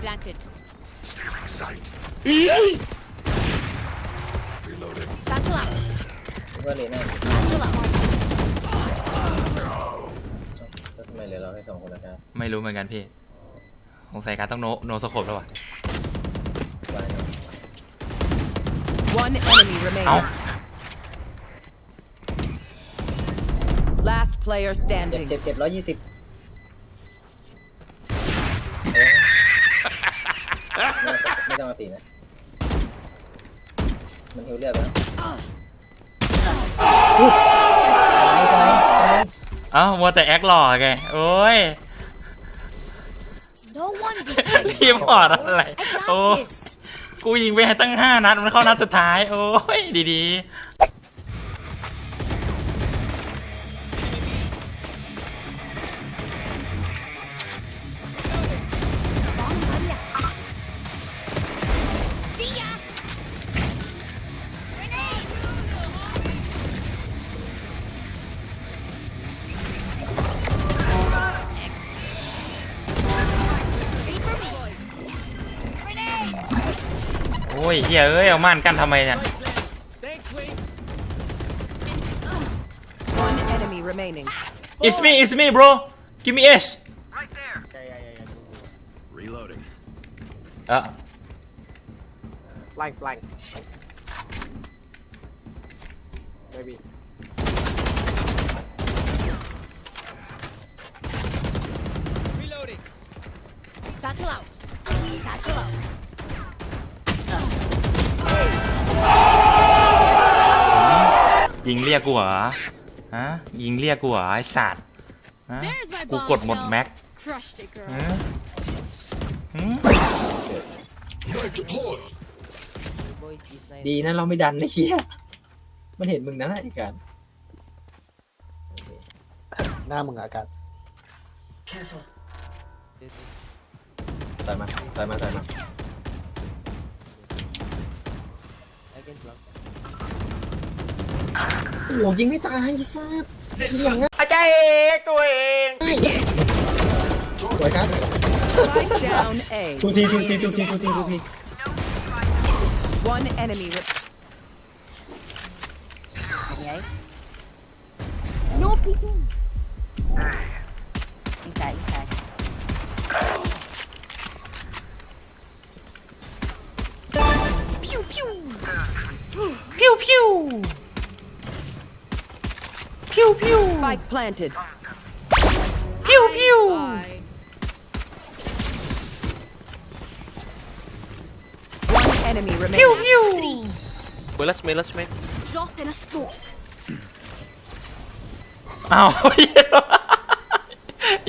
planted. Sight. Reloading. Satchel out. คิดว่าเลน่า Satchel out. แล้วทำไมเหลือเราแค่สองคนละครับไม่รู้เหมือนกันพี่สงสัยการต้องโนโนสโคปแล้ววะวายเนาะ One enemy เอ้า remaining. Last player เจ็บ standing. เจ็บเจ็บร้อยยี่สิบ ต้องมาตีนะ มันหิวเลือดไปแล้วสไลด์สไลด์สไลด์เอ้ามัวแต่แอคหล่อไงโอ้ย No one detained. พี่พอร์ตอะไร I โอ้ got this. กูยิงไปให้ตั้งห้านัด มันเข้านัดสุดท้าย โอ้ย ดีๆ อ้ยเฮียเอ้ยเอาม่านกั้นทำไมเนี่ย One enemy remaining. It's me it's me bro give me S Reloading. เออ blank blank maybe Satchel out. ยิงเรียกกูเหรอฮะยิงเรียกกูเหรอไอ้สัตว์ฮะ There's my กูกดหมด bombshell. แม็ก Crushed it, girl. ฮะหืม Knife deployed. ดีนะเราไม่ดันนะเฮียมันเห็นมึงนะไอ้การหน้ามึงอะอากาศต่อยมาต่อยมาต่อยมา โอ้โหยิงไม่ตายไอ้สัสยิงอย่างงั้นอาจารย์เอกตัวเองสวยครับ Strike down A. ทูทีทูทีทูทีทูทีทูที One enemy. Re- No peeking. Spike planted. พิวพิว Bye. One enemy พิว remaining. พิว Wait, let's mid, let's mid. Drop in a smoke. อ้าว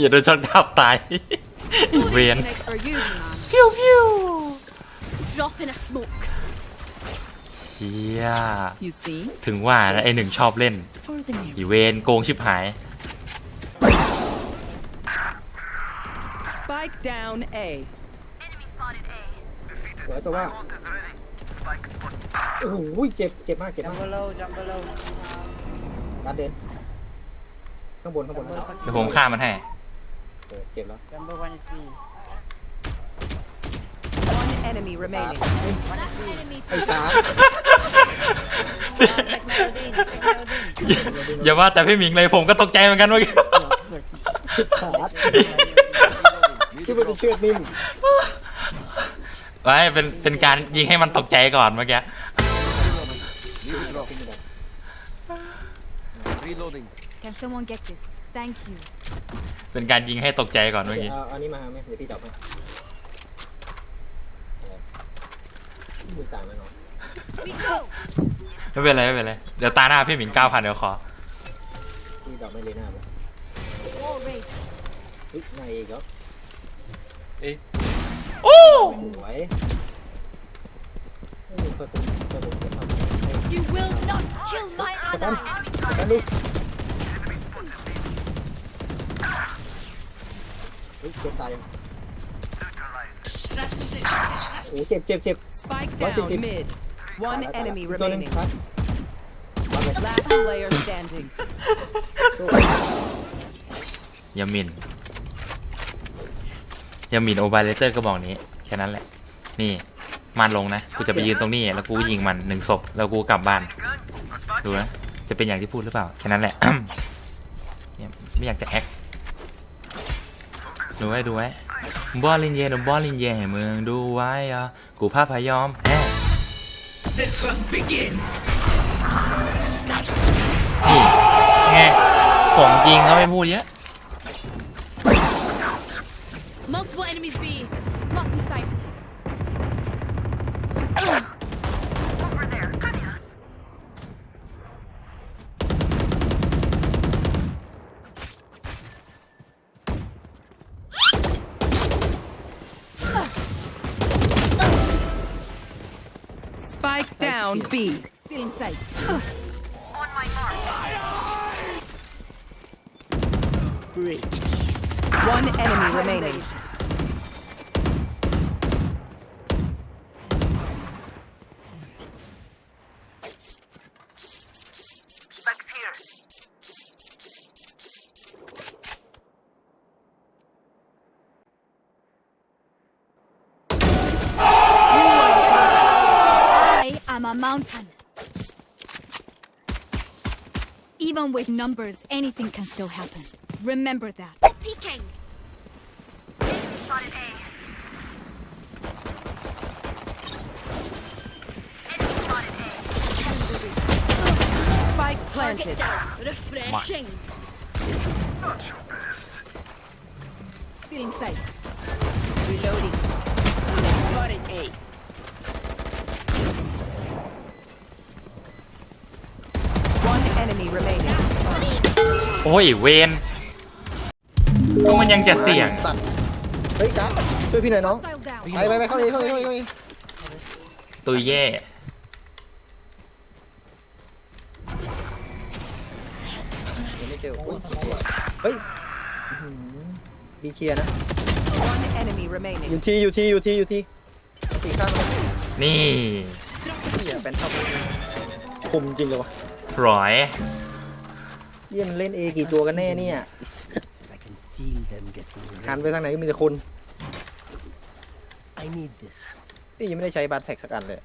อย่าโดนช็อตดับตายอีเวน Connect for you, man. พิวพิว Drop in a smoke. เฮีย You see? ถึงว่านะไอหนึ่งชอบเล่น For the near. อีเวนโกงชิบหาย Spike down A. สวยสว่าโอ้โหเจ็บเจ็บมากเจ็บมาก Jump below, jump below. การเดินข้างบนข้างบนข้างบนเดี๋ยวผมฆ่ามันให้เออเจ็บแล้ว Jumbo one is me. One enemy remaining. That enemy ไอ้ขาอย่าว่าแต่พี่หมิงเลยผมก็ตกใจเหมือนกันเมื่อกี้ขาที่มันจะเชือดนิ่มไว้เป็นเป็นการยิงให้มันตกใจก่อนเมื่อกี้ Reloading. Can someone get this? Thank you. เป็นการยิงให้ตกใจก่อนเมื่อกี้ เอาเอานี่มาไหมเดี๋ยวพี่ตอบให้ มือต่างแล้วเนาะ We go. ไม่เป็นไรไม่เป็นไร เดี๋ยวตาหน้าพี่หมิงเก้าพันเดี๋ยวขอพี่ตอบไม่เลยหน้าปะ Wall raised. เฮ้ยนายเอกเหรอโอ้สวยไม่มีคนคนคนคนคนทำให้ You will not kill my ally. กันดูเฮ้ยเจ็บตายยัง โอ้เจ็บเจ็บเจ็บ Spike What's down it? mid. One ตายแล้ว enemy ตายแล้วตัวหนึ่ง remaining. ครับวางเลย Last player standing. สู้ยามินยามินโอไบเลเตอร์ก็บอกนี้ แค่นั้นแหละ นี่ มันลงนะ กูจะไปยืนตรงนี้ แล้วกูยิงมันหนึ่งศพแล้วกูกลับบ้าน ดูนะ จะเป็นอย่างที่พูดหรือเปล่า แค่นั้นแหละ เนี่ยไม่อยากจะแอค ดูไว้ดูไว้ บอลลินเย่บอลลินเย่ให้มึงดูไว้อะกูภาพยอมแฮนี่ไงของจริงเขาไม่พูดเยอะ Multiple enemies B. Blocking sight. Spike down B. Still in sight. One enemy remaining. A mountain. Even with numbers, anything can still happen. Remember that. Peeking. Spike planted. Refreshing. Still in sight. Reloading. Spotted A. enemy remaining. โอ้ยเวนก็มันยังจะเสี่ยง สัตว์เฮ้ยจ้าช่วยพี่หน่อยน้อง Style down. ไปไปไปเข้านี้เข้านี้เข้านี้เข้านี้ตุยแย่ยังไม่เจอโอ้ยเฮ้ยอื้อหือบีเคลียร์นะ One enemy remaining. อยู่ทีอยู่ทีอยู่ทีอยู่ทีตีข้างมันนี่ เหี้ยเป็นท็อปคมจริงเลยวะ ร้อยเยี่ยมนเล่นเอกี่ตัวกันแน่เนี่ย I can feel them getting หัน ready. ไปทางไหนก็มีแต่คน I need this. นี่ยังไม่ได้ใช้บัตรแพ็กสักอันเลย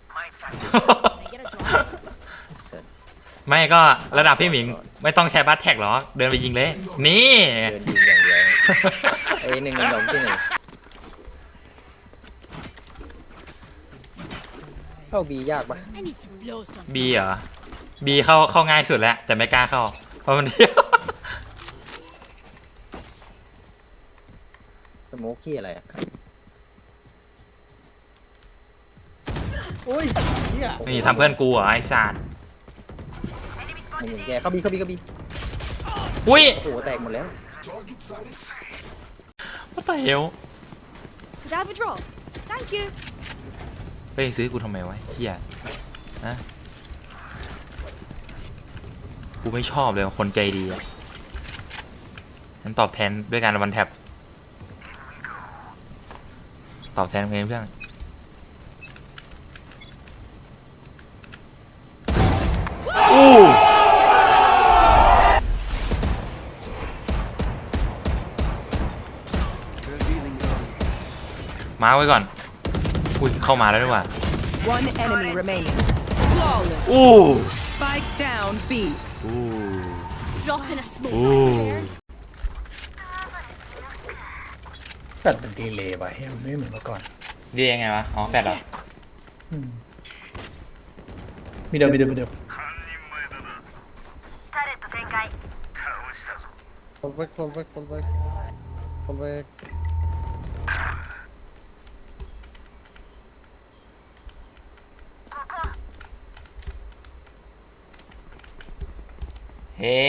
ไม่ก็ระดับพี่หมิง ไม่ต้องใช้บัตแท็กหรอ เดินไปยิงเลย นี่ เดินยิงอย่างเดียวเอหนึ่งกันดมที่หนึ่งเข้าบียากปะ I need to blow some. บีเหรอ บีเข้าเข้าง่ายสุดแล้ว แต่ไม่กล้าเข้า เพราะมันเที่ยวสโมกกี้อะไรอะโอ้ยเหี้ยนี่ทำเพื่อนกูเหรอไอ้สัตว์ไม่เห็นแกเข้าบีเข้าบีเข้าบีอุ้ยโอ้โหแตกหมดแล้ว ว่าแต่เอว Could I have a drop? Thank you. ไปซื้อกูทำไมวะเฮียฮะ กูไม่ชอบเลยคนใจดีอะงั้นตอบแทนด้วยการวันแท็บ ตอบแทนเองเพื่อนอู้มาไว้ก่อน อุ้ย เข้ามาแล้วด้วยว่ะ One enemy remaining. Flawless. อู้ Spike down B. อู้ Drop in a smoke. อู้ตัดเป็นดีเลยว่ะเฮ้ยมันไม่เหมือนเมื่อก่อนดียังไงวะ อ๋อแฟดเหรอมีเดิมมีเดิมมีเดิม Fall back, fall back, fall back. Fall back. เฮ้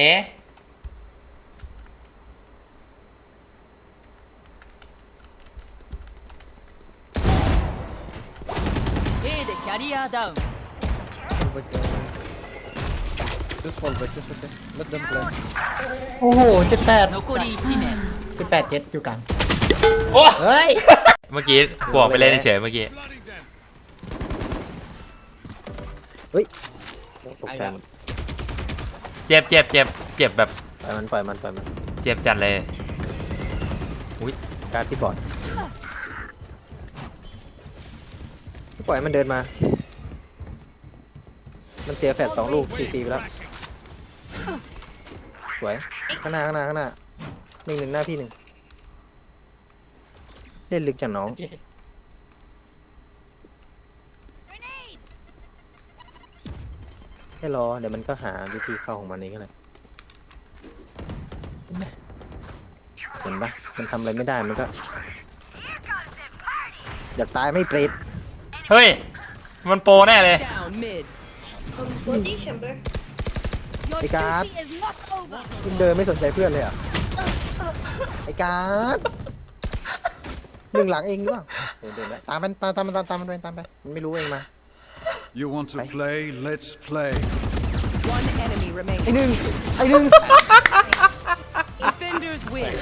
Fall back down. Just fall back, just okay. Let them play. โอ้โหเจ็ดแปดเจ็ดแปดเจ็ดอยู่กลางโอ้เฮ้ย เมื่อกี้บอกไปเล่นเฉยๆเมื่อกี้ตกใจหมดเจ็บเจ็บเจ็บเจ็บแบบปล่อยมันปล่อยมันปล่อยมันเจ็บจัดเลยการดที่บอร์ดปล่อยให้มันเดินมา มันเสียแฟดสองลูกฟรีๆไปแล้วสวยข้างหน้าข้างหน้าข้างหน้าหนึ่งหนึ่งหน้าพี่หนึ่งเล่นลึกจังน้อง ให้รอ เดี๋ยวมันก็หาวิธีเข้าของมันเองก็เลยเห็นปะมันทำอะไรไม่ได้มันก็ อยากตายไม่เปรตเฮ้ย มันโปรแน่เลย Down mid. Your Hey, God. duty is not over. คุณเดินไม่สนใจเพื่อนเลยเหรอะไอ้การดหนึ่งหลังเองหรือเปล่าเดินเดินไปตามมันตามตามมันตามตามมันไปตามไปมันไม่รู้เองมา You want to play? Let's play. One enemy ไอ้ remaining. หนึ่งไอ้หนึ่ง Defenders win.